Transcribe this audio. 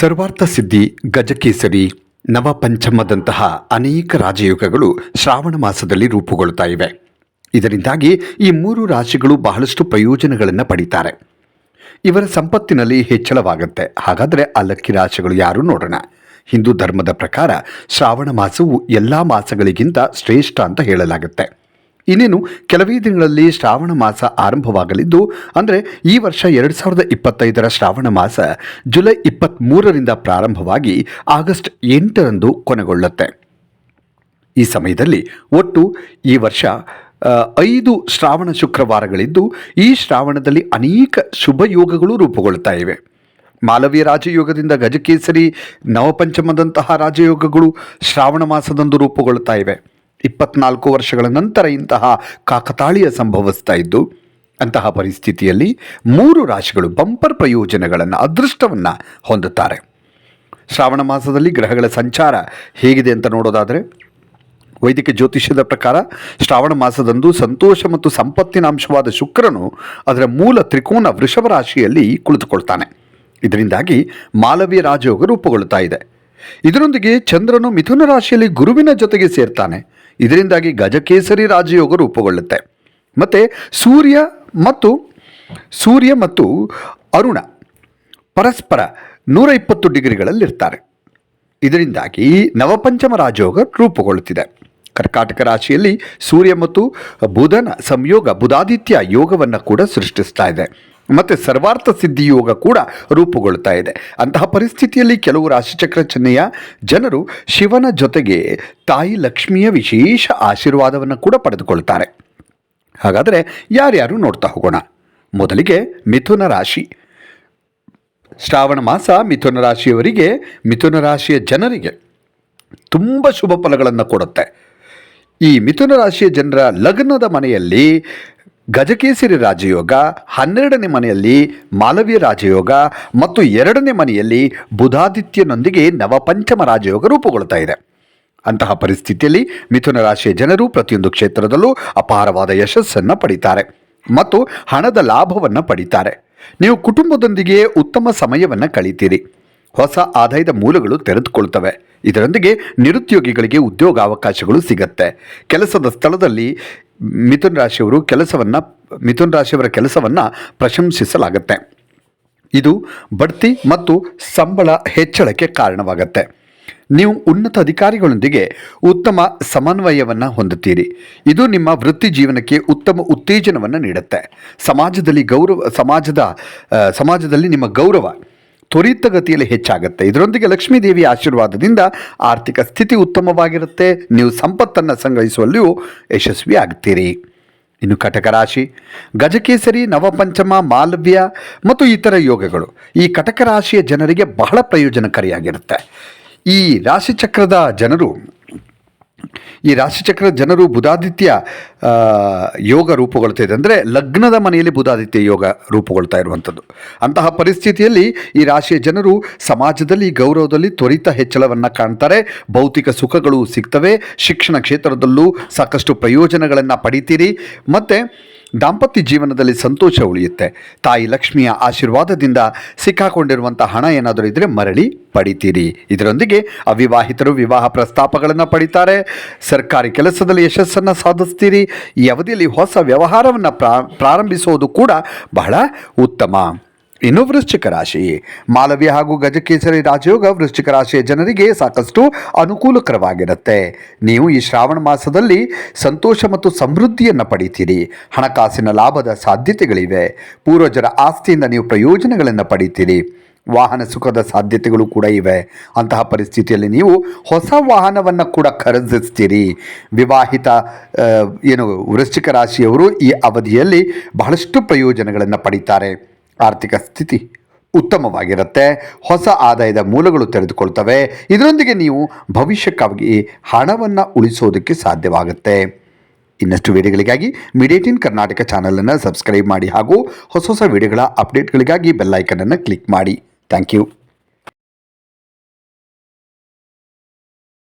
ಸರ್ವಾರ್ಥ ಸಿದ್ಧಿ, ಗಜಕೇಸರಿ, ನವಪಂಚಮದಂತಹ ಅನೇಕ ರಾಜಯೋಗಗಳು ಶ್ರಾವಣ ಮಾಸದಲ್ಲಿ ರೂಪುಗೊಳ್ತಾ ಇವೆ. ಇದರಿಂದಾಗಿ ಈ ಮೂರು ರಾಶಿಗಳು ಬಹಳಷ್ಟು ಪ್ರಯೋಜನಗಳನ್ನು ಪಡೀತಾರೆ. ಇವರ ಸಂಪತ್ತಿನಲ್ಲಿ ಹೆಚ್ಚಳವಾಗುತ್ತೆ. ಹಾಗಾದರೆ ಲಕ್ಕಿ ರಾಶಿಗಳು ಯಾರು ನೋಡೋಣ. ಹಿಂದೂ ಧರ್ಮದ ಪ್ರಕಾರ ಶ್ರಾವಣ ಮಾಸವು ಎಲ್ಲ ಮಾಸಗಳಿಗಿಂತ ಶ್ರೇಷ್ಠ ಅಂತ ಹೇಳಲಾಗುತ್ತೆ. ಇನ್ನೇನು ಕೆಲವೇ ದಿನಗಳಲ್ಲಿ ಶ್ರಾವಣ ಮಾಸ ಆರಂಭವಾಗಲಿದ್ದು, ಅಂದರೆ ಈ ವರ್ಷ ಎರಡು ಸಾವಿರದ ಇಪ್ಪತ್ತೈದರ ಶ್ರಾವಣ ಮಾಸ ಜುಲೈ ಇಪ್ಪತ್ತ್ಮೂರರಿಂದ ಪ್ರಾರಂಭವಾಗಿ ಆಗಸ್ಟ್ ಎಂಟರಂದು ಕೊನೆಗೊಳ್ಳುತ್ತೆ. ಈ ಸಮಯದಲ್ಲಿ ಒಟ್ಟು ಈ ವರ್ಷ ಐದು ಶ್ರಾವಣ ಶುಕ್ರವಾರಗಳಿದ್ದು, ಈ ಶ್ರಾವಣದಲ್ಲಿ ಅನೇಕ ಶುಭ ಯೋಗಗಳು ರೂಪುಗೊಳ್ಳುತ್ತಾ ಇವೆ. ಮಾಲವೀಯ ರಾಜಯೋಗದಿಂದ ಗಜಕೇಸರಿ, ನವಪಂಚಮದಂತಹ ರಾಜಯೋಗಗಳು ಶ್ರಾವಣ ಮಾಸದಂದು ರೂಪುಗೊಳ್ಳುತ್ತಾ ಇವೆ. ಇಪ್ಪತ್ನಾಲ್ಕು ವರ್ಷಗಳ ನಂತರ ಇಂತಹ ಕಾಕತಾಳೀಯ ಸಂಭವಿಸ್ತಾ ಇದ್ದು, ಅಂತಹ ಪರಿಸ್ಥಿತಿಯಲ್ಲಿ ಮೂರು ರಾಶಿಗಳು ಬಂಪರ್ ಪ್ರಯೋಜನಗಳನ್ನು, ಅದೃಷ್ಟವನ್ನು ಹೊಂದುತ್ತಾರೆ. ಶ್ರಾವಣ ಮಾಸದಲ್ಲಿ ಗ್ರಹಗಳ ಸಂಚಾರ ಹೇಗಿದೆ ಅಂತ ನೋಡೋದಾದರೆ, ವೈದಿಕ ಜ್ಯೋತಿಷ್ಯದ ಪ್ರಕಾರ ಶ್ರಾವಣ ಮಾಸದಂದು ಸಂತೋಷ ಮತ್ತು ಸಂಪತ್ತಿನ ಅಂಶವಾದ ಶುಕ್ರನು ಅದರ ಮೂಲ ತ್ರಿಕೋನ ವೃಷಭ ರಾಶಿಯಲ್ಲಿ ಕುಳಿತುಕೊಳ್ತಾನೆ. ಇದರಿಂದಾಗಿ ಮಾಲವೀಯ ರಾಜಯೋಗ ರೂಪುಗೊಳ್ಳುತ್ತಾ ಇದೆ. ಇದರೊಂದಿಗೆ ಚಂದ್ರನು ಮಿಥುನ ರಾಶಿಯಲ್ಲಿ ಗುರುವಿನ ಜೊತೆಗೆ ಸೇರ್ತಾನೆ. ಇದರಿಂದಾಗಿ ಗಜಕೇಸರಿ ರಾಜಯೋಗ ರೂಪುಗೊಳ್ಳುತ್ತೆ. ಮತ್ತು ಸೂರ್ಯ ಮತ್ತು ಸೂರ್ಯ ಮತ್ತು ಅರುಣ ಪರಸ್ಪರ ನೂರ ಇಪ್ಪತ್ತು ಡಿಗ್ರಿಗಳಲ್ಲಿರ್ತಾರೆ. ಇದರಿಂದಾಗಿ ನವಪಂಚಮ ರಾಜಯೋಗ ರೂಪುಗೊಳ್ಳುತ್ತಿದೆ. ಕರ್ಕಾಟಕ ರಾಶಿಯಲ್ಲಿ ಸೂರ್ಯ ಮತ್ತು ಬುಧನ ಸಂಯೋಗ ಬುಧಾದಿತ್ಯ ಯೋಗವನ್ನು ಕೂಡ ಸೃಷ್ಟಿಸ್ತಾ ಇದೆ. ಮತ್ತು ಸರ್ವಾರ್ಥ ಸಿದ್ಧಿ ಯೋಗ ಕೂಡ ರೂಪುಗೊಳ್ತಾ ಇದೆ. ಅಂತಹ ಪರಿಸ್ಥಿತಿಯಲ್ಲಿ ಕೆಲವು ರಾಶಿಚಕ್ರ ಚಿಹ್ನೆಯ ಜನರು ಶಿವನ ಜೊತೆಗೆ ತಾಯಿ ಲಕ್ಷ್ಮಿಯ ವಿಶೇಷ ಆಶೀರ್ವಾದವನ್ನು ಕೂಡ ಪಡೆದುಕೊಳ್ತಾರೆ. ಹಾಗಾದರೆ ಯಾರ್ಯಾರು ನೋಡ್ತಾ ಹೋಗೋಣ? ಮೊದಲಿಗೆ ಮಿಥುನ ರಾಶಿ. ಶ್ರಾವಣ ಮಾಸ ಮಿಥುನ ರಾಶಿಯವರಿಗೆ, ಮಿಥುನ ರಾಶಿಯ ಜನರಿಗೆ ತುಂಬ ಶುಭ ಫಲಗಳನ್ನು ಕೊಡುತ್ತೆ. ಈ ಮಿಥುನ ರಾಶಿಯ ಜನರ ಲಗ್ನದ ಮನೆಯಲ್ಲಿ ಗಜಕೇಸರಿ ರಾಜಯೋಗ, ಹನ್ನೆರಡನೇ ಮನೆಯಲ್ಲಿ ಮಾಲವೀಯ ರಾಜಯೋಗ ಮತ್ತು ಎರಡನೇ ಮನೆಯಲ್ಲಿ ಬುಧಾದಿತ್ಯನೊಂದಿಗೆ ನವಪಂಚಮ ರಾಜಯೋಗ ರೂಪುಗೊಳ್ತಾ ಇದೆ. ಅಂತಹ ಪರಿಸ್ಥಿತಿಯಲ್ಲಿ ಮಿಥುನ ರಾಶಿಯ ಜನರು ಪ್ರತಿಯೊಂದು ಕ್ಷೇತ್ರದಲ್ಲೂ ಅಪಾರವಾದ ಯಶಸ್ಸನ್ನು ಪಡಿತಾರೆ ಮತ್ತು ಹಣದ ಲಾಭವನ್ನು ಪಡಿತಾರೆ. ನೀವು ಕುಟುಂಬದೊಂದಿಗೆ ಉತ್ತಮ ಸಮಯವನ್ನು ಕಳೀತೀರಿ. ಹೊಸ ಆದಾಯದ ಮೂಲಗಳು ತೆರೆದುಕೊಳ್ತವೆ ಇದರೊಂದಿಗೆ ನಿರುದ್ಯೋಗಿಗಳಿಗೆ ಉದ್ಯೋಗಾವಕಾಶಗಳು ಸಿಗತ್ತೆ. ಕೆಲಸದ ಸ್ಥಳದಲ್ಲಿ ಮಿಥುನ್ ರಾಶಿಯವರು ಕೆಲಸವನ್ನು, ಮಿಥುನ್ ರಾಶಿಯವರ ಕೆಲಸವನ್ನು ಪ್ರಶಂಸಿಸಲಾಗುತ್ತೆ. ಇದು ಬಡ್ತಿ ಮತ್ತು ಸಂಬಳ ಹೆಚ್ಚಳಕ್ಕೆ ಕಾರಣವಾಗುತ್ತೆ. ನೀವು ಉನ್ನತ ಅಧಿಕಾರಿಗಳೊಂದಿಗೆ ಉತ್ತಮ ಸಮನ್ವಯವನ್ನು ಹೊಂದುತ್ತೀರಿ. ಇದು ನಿಮ್ಮ ವೃತ್ತಿ ಜೀವನಕ್ಕೆ ಉತ್ತಮ ಉತ್ತೇಜನವನ್ನು ನೀಡುತ್ತೆ. ಸಮಾಜದಲ್ಲಿ ಗೌರವ, ಸಮಾಜದ ಸಮಾಜದಲ್ಲಿ ನಿಮ್ಮ ಗೌರವ ತ್ವರಿತಗತಿಯಲ್ಲಿ ಹೆಚ್ಚಾಗುತ್ತೆ. ಇದರೊಂದಿಗೆ ಲಕ್ಷ್ಮೀ ದೇವಿಯ ಆಶೀರ್ವಾದದಿಂದ ಆರ್ಥಿಕ ಸ್ಥಿತಿ ಉತ್ತಮವಾಗಿರುತ್ತೆ. ನೀವು ಸಂಪತ್ತನ್ನು ಸಂಗ್ರಹಿಸುವಲ್ಲಿಯೂ ಯಶಸ್ವಿ ಆಗ್ತೀರಿ. ಇನ್ನು ಕಟಕ ರಾಶಿ, ಗಜಕೇಸರಿ, ನವಪಂಚಮ, ಮಾಲವ್ಯ ಮತ್ತು ಇತರ ಯೋಗಗಳು ಈ ಕಟಕ ರಾಶಿಯ ಜನರಿಗೆ ಬಹಳ ಪ್ರಯೋಜನಕಾರಿಯಾಗಿರುತ್ತೆ. ಈ ರಾಶಿಚಕ್ರದ ಜನರು ಈ ರಾಶಿಚಕ್ರದ ಜನರು ಬುಧಾದಿತ್ಯ ಯೋಗ ರೂಪುಗೊಳ್ತಾ ಇದೆ ಅಂದರೆ ಲಗ್ನದ ಮನೆಯಲ್ಲಿ ಬುಧಾದಿತ್ಯ ಯೋಗ ರೂಪುಗೊಳ್ತಾ ಇರುವಂಥದ್ದು. ಅಂತಹ ಪರಿಸ್ಥಿತಿಯಲ್ಲಿ ಈ ರಾಶಿಯ ಜನರು ಸಮಾಜದಲ್ಲಿ ಗೌರವದಲ್ಲಿ ತ್ವರಿತ ಹೆಚ್ಚಳವನ್ನು ಕಾಣ್ತಾರೆ. ಭೌತಿಕ ಸುಖಗಳು ಸಿಗ್ತವೆ. ಶಿಕ್ಷಣ ಕ್ಷೇತ್ರದಲ್ಲೂ ಸಾಕಷ್ಟು ಪ್ರಯೋಜನಗಳನ್ನು ಪಡಿತೀರಿ. ಮತ್ತು ದಾಂಪತ್ಯ ಜೀವನದಲ್ಲಿ ಸಂತೋಷ ಉಳಿಯುತ್ತೆ. ತಾಯಿ ಲಕ್ಷ್ಮಿಯ ಆಶೀರ್ವಾದದಿಂದ ಸಿಕ್ಕಾಕೊಂಡಿರುವಂಥ ಹಣ ಏನಾದರೂ ಇದ್ದರೆ ಮರಳಿ ಪಡಿತೀರಿ. ಇದರೊಂದಿಗೆ ಅವಿವಾಹಿತರು ವಿವಾಹ ಪ್ರಸ್ತಾಪಗಳನ್ನು ಪಡಿತಾರೆ. ಸರ್ಕಾರಿ ಕೆಲಸದಲ್ಲಿ ಯಶಸ್ಸನ್ನು ಸಾಧಿಸ್ತೀರಿ. ಈ ಅವಧಿಯಲ್ಲಿ ಹೊಸ ವ್ಯವಹಾರವನ್ನು ಪ್ರಾ ಪ್ರಾರಂಭಿಸುವುದು ಕೂಡ ಬಹಳ ಉತ್ತಮ. ಇನ್ನು ವೃಶ್ಚಿಕ ರಾಶಿ. ಮಾಲವ್ಯ ಹಾಗೂ ಗಜಕೇಸರಿ ರಾಜಯೋಗ ವೃಶ್ಚಿಕ ರಾಶಿಯ ಜನರಿಗೆ ಸಾಕಷ್ಟು ಅನುಕೂಲಕರವಾಗಿರುತ್ತೆ. ನೀವು ಈ ಶ್ರಾವಣ ಮಾಸದಲ್ಲಿ ಸಂತೋಷ ಮತ್ತು ಸಮೃದ್ಧಿಯನ್ನು ಪಡೀತೀರಿ. ಹಣಕಾಸಿನ ಲಾಭದ ಸಾಧ್ಯತೆಗಳಿವೆ. ಪೂರ್ವಜರ ಆಸ್ತಿಯಿಂದ ನೀವು ಪ್ರಯೋಜನಗಳನ್ನು ಪಡೀತೀರಿ. ವಾಹನ ಸುಖದ ಸಾಧ್ಯತೆಗಳು ಕೂಡ ಇವೆ. ಅಂತಹ ಪರಿಸ್ಥಿತಿಯಲ್ಲಿ ನೀವು ಹೊಸ ವಾಹನವನ್ನು ಕೂಡ ಖರೀದಿಸ್ತೀರಿ. ವಿವಾಹಿತ ಏನು ವೃಶ್ಚಿಕ ರಾಶಿಯವರು ಈ ಅವಧಿಯಲ್ಲಿ ಬಹಳಷ್ಟು ಪ್ರಯೋಜನಗಳನ್ನು ಪಡಿತಾರೆ. ಆರ್ಥಿಕ ಸ್ಥಿತಿ ಉತ್ತಮವಾಗಿರುತ್ತೆ. ಹೊಸ ಆದಾಯದ ಮೂಲಗಳು ತೆರೆದುಕೊಳ್ತವೆ. ಇದರೊಂದಿಗೆ ನೀವು ಭವಿಷ್ಯಕ್ಕಾಗಿ ಹಣವನ್ನು ಉಳಿಸೋದಕ್ಕೆ ಸಾಧ್ಯವಾಗುತ್ತೆ. ಇನ್ನಷ್ಟು ವಿಡಿಯೋಗಳಿಗಾಗಿ ಮಿಡೇಟಿನ್ ಕರ್ನಾಟಕ ಚಾನಲನ್ನು ಸಬ್ಸ್ಕ್ರೈಬ್ ಮಾಡಿ ಹಾಗೂ ಹೊಸ ಹೊಸ ವಿಡಿಯೋಗಳ ಅಪ್ಡೇಟ್ಗಳಿಗಾಗಿ ಬೆಲ್ಲೈಕನನ್ನು ಕ್ಲಿಕ್ ಮಾಡಿ. Thank you.